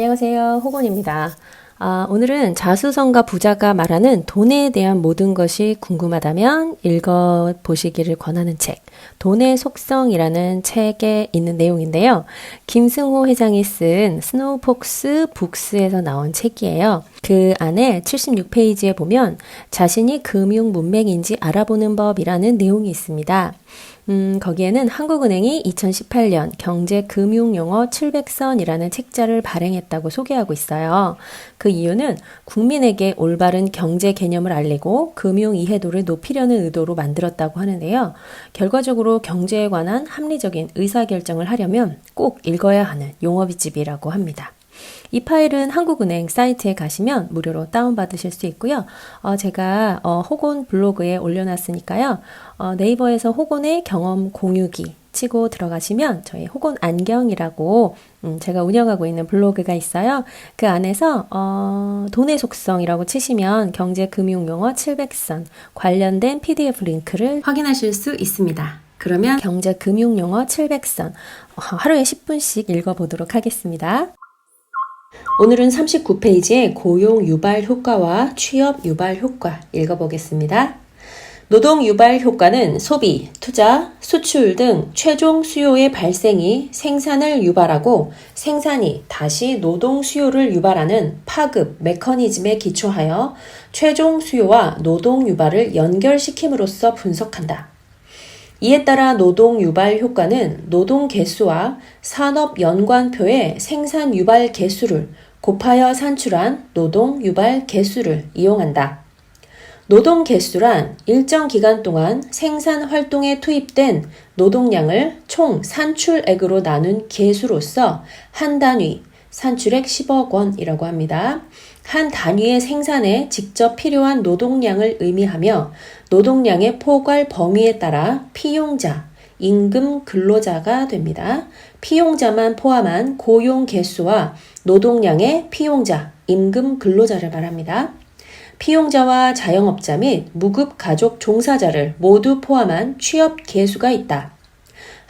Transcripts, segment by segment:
안녕하세요. 호곤입니다. 아, 오늘은 자수성가 부자가 말하는 돈에 대한 모든 것이 궁금하다면 읽어 보시기를 권하는 책, 돈의 속성이라는 책에 있는 내용인데요. 김승호 회장이 쓴 스노우폭스 북스에서 나온 책이에요. 그 안에 76페이지에 보면 자신이 금융 문맹인지 알아보는 법이라는 내용이 있습니다. 음, 거기에는 한국은행이 2018년 경제 금융 용어 700선이라는 책자를 발행했다고 소개하고 있어요. 그 이유는 국민에게 올바른 경제 개념을 알리고 금융 이해도를 높이려는 의도로 만들었다고 하는데요. 결과적으로 경제에 관한 합리적인 의사결정을 하려면 꼭 읽어야 하는 용어비집이라고 합니다. 이 파일은 한국은행 사이트에 가시면 무료로 다운받으실 수 있고요. 어, 제가 어, 호곤 블로그에 올려놨으니까요. 어, 네이버에서 호곤의 경험 공유기 치고 들어가시면 저희 호곤 안경이라고 음, 제가 운영하고 있는 블로그가 있어요. 그 안에서 어, 돈의 속성이라고 치시면 경제 금융 용어 700선 관련된 PDF 링크를 확인하실 수 있습니다. 그러면 경제 금융 용어 700선 하루에 10분씩 읽어보도록 하겠습니다. 오늘은 39페이지의 고용 유발 효과와 취업 유발 효과 읽어보겠습니다. 노동 유발 효과는 소비, 투자, 수출 등 최종 수요의 발생이 생산을 유발하고 생산이 다시 노동 수요를 유발하는 파급 메커니즘에 기초하여 최종 수요와 노동 유발을 연결시킴으로써 분석한다. 이에 따라 노동 유발 효과는 노동 개수와 산업 연관표의 생산 유발 개수를 곱하여 산출한 노동 유발 개수를 이용한다. 노동 개수란 일정 기간 동안 생산 활동에 투입된 노동량을 총 산출액으로 나눈 개수로서 한 단위, 산출액 10억 원이라고 합니다. 한 단위의 생산에 직접 필요한 노동량을 의미하며 노동량의 포괄 범위에 따라 피용자, 임금 근로자가 됩니다. 피용자만 포함한 고용 개수와 노동량의 피용자, 임금 근로자를 말합니다. 피용자와 자영업자 및 무급 가족 종사자를 모두 포함한 취업 개수가 있다.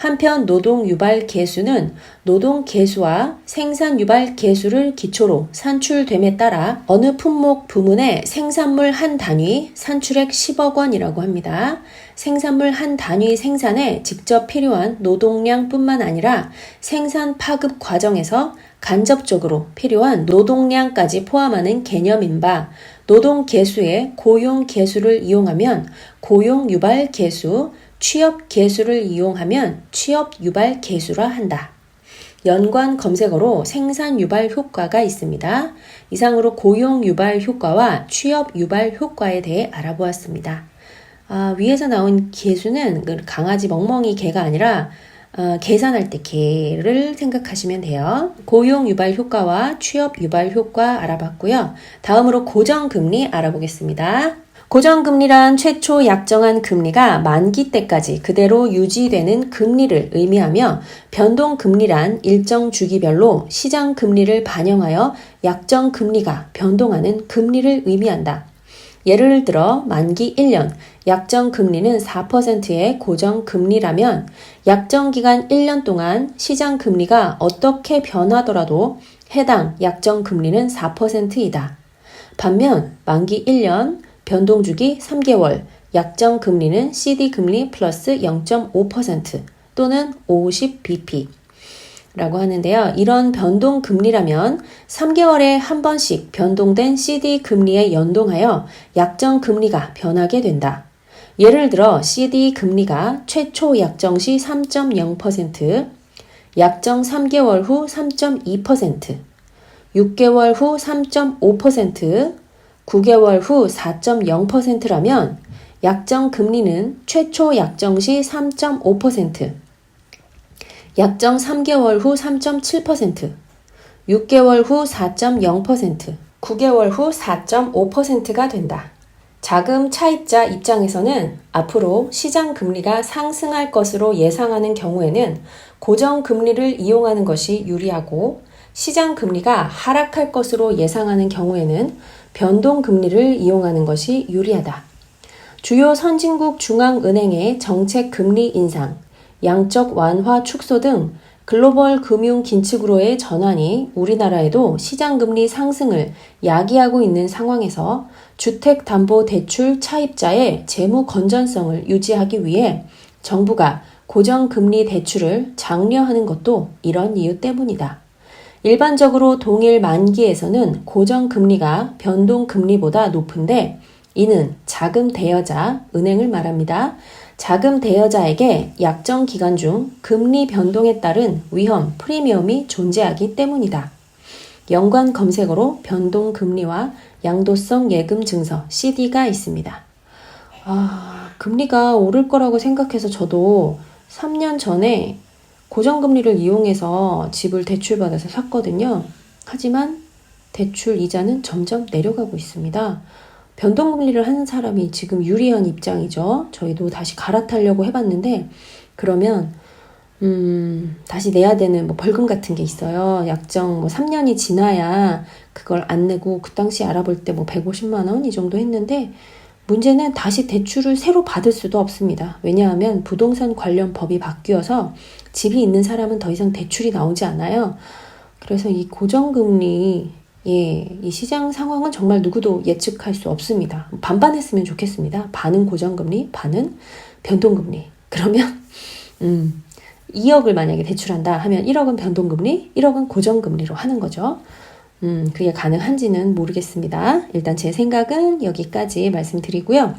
한편 노동 유발 개수는 노동 개수와 생산 유발 개수를 기초로 산출됨에 따라 어느 품목 부문의 생산물 한 단위 산출액 10억 원이라고 합니다. 생산물 한 단위 생산에 직접 필요한 노동량뿐만 아니라 생산 파급 과정에서 간접적으로 필요한 노동량까지 포함하는 개념인 바 노동 개수의 고용 개수를 이용하면 고용 유발 개수, 취업 개수를 이용하면 취업 유발 개수라 한다. 연관 검색어로 생산 유발 효과가 있습니다. 이상으로 고용 유발 효과와 취업 유발 효과에 대해 알아보았습니다. 아, 위에서 나온 개수는 그 강아지 멍멍이 개가 아니라 어, 계산할 때 개를 생각하시면 돼요. 고용 유발 효과와 취업 유발 효과 알아봤고요. 다음으로 고정금리 알아보겠습니다. 고정금리란 최초 약정한 금리가 만기 때까지 그대로 유지되는 금리를 의미하며 변동금리란 일정 주기별로 시장 금리를 반영하여 약정 금리가 변동하는 금리를 의미한다. 예를 들어 만기 1년 약정 금리는 4%의 고정 금리라면 약정 기간 1년 동안 시장 금리가 어떻게 변하더라도 해당 약정 금리는 4%이다. 반면 만기 1년 변동주기 3개월, 약정 금리는 CD 금리 플러스 0.5% 또는 50bp 라고 하는데요. 이런 변동 금리라면 3개월에 한 번씩 변동된 CD 금리에 연동하여 약정 금리가 변하게 된다. 예를 들어 CD 금리가 최초 약정 시 3.0%, 약정 3개월 후 3.2%, 6개월 후 3.5%, 9개월 후 4.0%라면 약정 금리는 최초 약정 시 3.5%, 약정 3개월 후 3.7%, 6개월 후 4.0%, 9개월 후 4.5%가 된다. 자금 차입자 입장에서는 앞으로 시장 금리가 상승할 것으로 예상하는 경우에는 고정 금리를 이용하는 것이 유리하고 시장 금리가 하락할 것으로 예상하는 경우에는 변동 금리를 이용하는 것이 유리하다. 주요 선진국 중앙은행의 정책 금리 인상, 양적 완화 축소 등 글로벌 금융 긴축으로의 전환이 우리나라에도 시장 금리 상승을 야기하고 있는 상황에서 주택담보대출 차입자의 재무 건전성을 유지하기 위해 정부가 고정금리 대출을 장려하는 것도 이런 이유 때문이다. 일반적으로 동일 만기에서는 고정금리가 변동금리보다 높은데 이는 자금 대여자, 은행을 말합니다. 자금 대여자에게 약정 기간 중 금리 변동에 따른 위험 프리미엄이 존재하기 때문이다. 연관 검색어로 변동 금리와 양도성 예금 증서 CD가 있습니다. 아, 금리가 오를 거라고 생각해서 저도 3년 전에 고정금리를 이용해서 집을 대출받아서 샀거든요. 하지만 대출 이자는 점점 내려가고 있습니다. 변동금리를 하는 사람이 지금 유리한 입장이죠. 저희도 다시 갈아타려고 해봤는데 그러면 음, 다시 내야 되는 뭐 벌금 같은 게 있어요. 약정 뭐 3년이 지나야 그걸 안 내고 그 당시 알아볼 때 뭐 150만 원 이 정도 했는데 문제는 다시 대출을 새로 받을 수도 없습니다. 왜냐하면 부동산 관련 법이 바뀌어서 집이 있는 사람은 더 이상 대출이 나오지 않아요. 그래서 이 고정금리 예, 이 시장 상황은 정말 누구도 예측할 수 없습니다. 반반 했으면 좋겠습니다. 반은 고정금리, 반은 변동금리. 그러면, 음, 2억을 만약에 대출한다 하면 1억은 변동금리, 1억은 고정금리로 하는 거죠. 음, 그게 가능한지는 모르겠습니다. 일단 제 생각은 여기까지 말씀드리고요.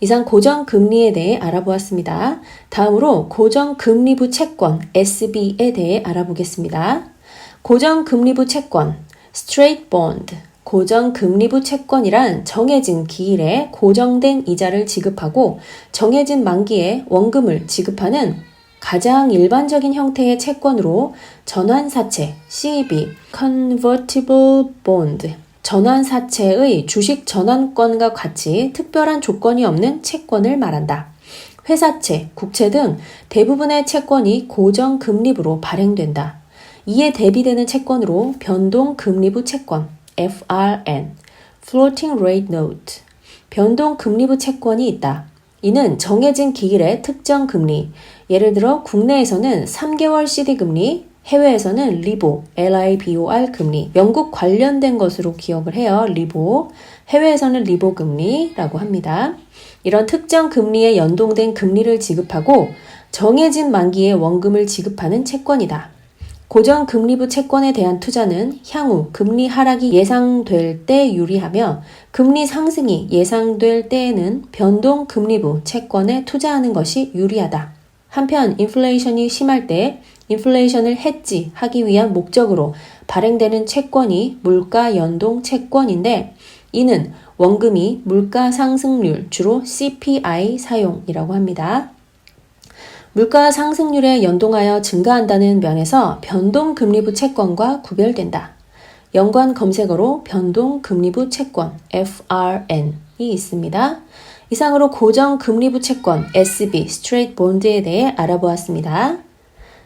이상 고정금리에 대해 알아보았습니다. 다음으로 고정금리부 채권, SB에 대해 알아보겠습니다. 고정금리부 채권, straight bond, 고정금리부 채권이란 정해진 기일에 고정된 이자를 지급하고 정해진 만기에 원금을 지급하는 가장 일반적인 형태의 채권으로 전환사채, CB, Convertible Bond, 전환사채의 주식 전환권과 같이 특별한 조건이 없는 채권을 말한다. 회사채, 국채 등 대부분의 채권이 고정금리부로 발행된다. 이에 대비되는 채권으로 변동금리부 채권, FRN, Floating Rate Note, 변동금리부 채권이 있다. 이는 정해진 기일의 특정 금리, 예를 들어 국내에서는 3개월 CD 금리, 해외에서는 리보, LIBOR 금리, 영국 관련된 것으로 기억을 해요. 리보. 해외에서는 리보 금리라고 합니다. 이런 특정 금리에 연동된 금리를 지급하고 정해진 만기에 원금을 지급하는 채권이다. 고정 금리부 채권에 대한 투자는 향후 금리 하락이 예상될 때 유리하며 금리 상승이 예상될 때에는 변동 금리부 채권에 투자하는 것이 유리하다. 한편 인플레이션이 심할 때 인플레이션을 해지 하기 위한 목적으로 발행되는 채권이 물가 연동 채권인데 이는 원금이 물가 상승률 주로 CPI 사용이라고 합니다. 물가 상승률에 연동하여 증가한다는 면에서 변동금리부 채권과 구별된다. 연관 검색어로 변동금리부 채권 FRN이 있습니다. 이상으로 고정금리부 채권 SB 스트레이트 본드에 대해 알아보았습니다.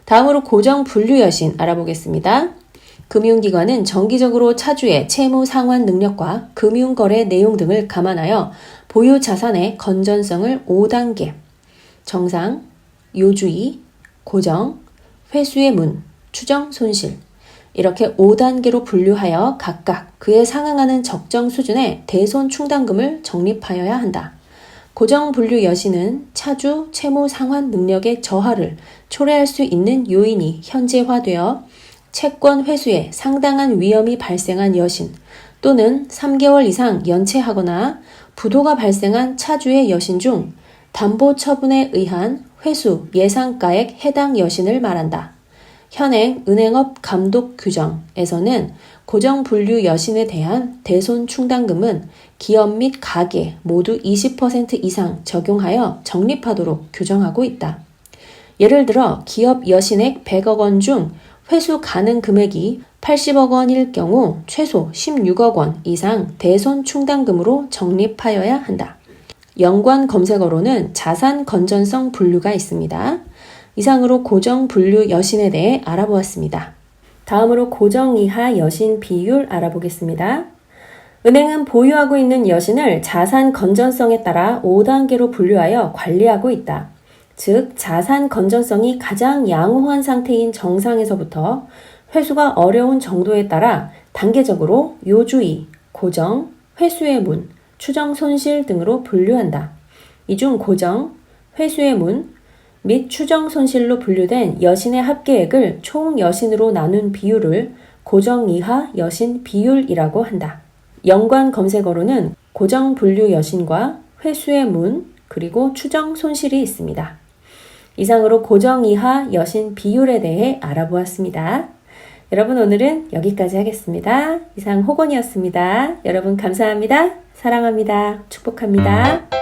다음으로 고정 분류 여신 알아보겠습니다. 금융기관은 정기적으로 차주의 채무 상환 능력과 금융거래 내용 등을 감안하여 보유 자산의 건전성을 5단계 정상, 요주의, 고정, 회수의 문, 추정 손실 이렇게 5단계로 분류하여 각각 그에 상응하는 적정 수준의 대손 충당금을 적립하여야 한다. 고정 분류 여신은 차주 채무 상환 능력의 저하를 초래할 수 있는 요인이 현재화되어 채권 회수에 상당한 위험이 발생한 여신 또는 3개월 이상 연체하거나 부도가 발생한 차주의 여신 중 담보 처분에 의한 회수 예상가액 해당 여신을 말한다. 현행 은행업 감독 규정에서는 고정 분류 여신에 대한 대손 충당금은 기업 및 가계 모두 20% 이상 적용하여 적립하도록 규정하고 있다. 예를 들어 기업 여신액 100억 원 중 회수 가능 금액이 80억 원일 경우 최소 16억 원 이상 대손 충당금으로 적립하여야 한다. 연관 검색어로는 자산 건전성 분류가 있습니다. 이상으로 고정 분류 여신에 대해 알아보았습니다. 다음으로 고정 이하 여신 비율 알아보겠습니다. 은행은 보유하고 있는 여신을 자산 건전성에 따라 5단계로 분류하여 관리하고 있다. 즉 자산 건전성이 가장 양호한 상태인 정상에서부터 회수가 어려운 정도에 따라 단계적으로 요주의, 고정, 회수의 문, 추정 손실 등으로 분류한다. 이 중 고정, 회수의 문 및 추정 손실로 분류된 여신의 합계액을 총 여신으로 나눈 비율을 고정 이하 여신 비율이라고 한다. 연관 검색어로는 고정 분류 여신과 회수의 문 그리고 추정 손실이 있습니다. 이상으로 고정 이하 여신 비율에 대해 알아보았습니다. 여러분 오늘은 여기까지 하겠습니다. 이상 호건이었습니다. 여러분 감사합니다. 사랑합니다. 축복합니다.